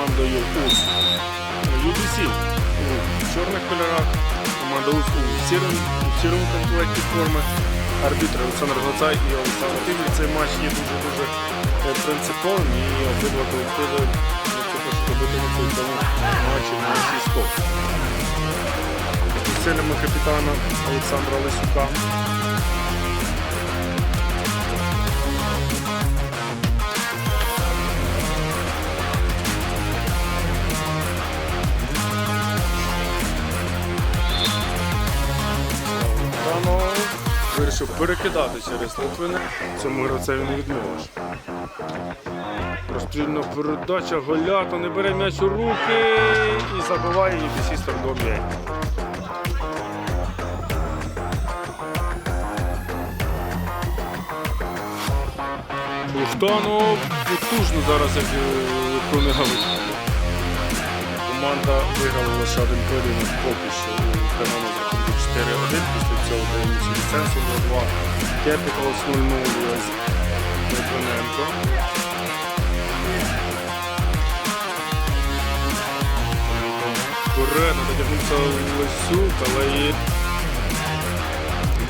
командою УС. UBC у чорних кольорах, команда УС у сірому, у комплекті форми. Арбітри Олександр Глоцай і Олександр Тиглі. Цей матч є дуже-дуже е, принциповим і обидва колективи на цьому матчі на всі стоп. Зусиллями капітана Олександра Лисюка. Вирішив перекидати через Литвина. Цьому гравцеві не відмовиш. Розстрільна передача Голято не бере м'яч у руки і забиває UBC стардом м'яч. Лухтанов потужно зараз як гавить. Команда виграла лише один поєдинок поки що у каналу з рахунку 4-1. Після цього дається ліцензію 2 Capitals 0-0 ось Литвиненко. Вперед, дотягнувся Лисюк, але і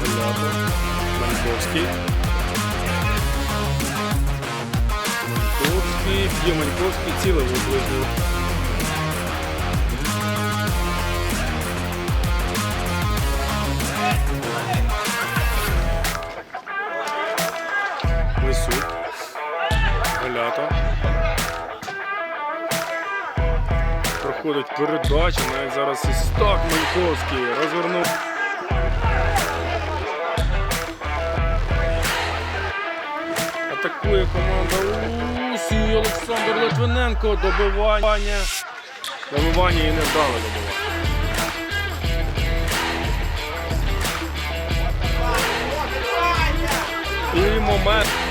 Галяко. Маньковський. Маньковський, б'є Маньковський, цілий ближнього. Проходить передача, навіть зараз і стак Маньковський розвернув. Атакує команда Усі Олександр Литвиненко. Добивання. Добивання і не вдало добивання. І момент.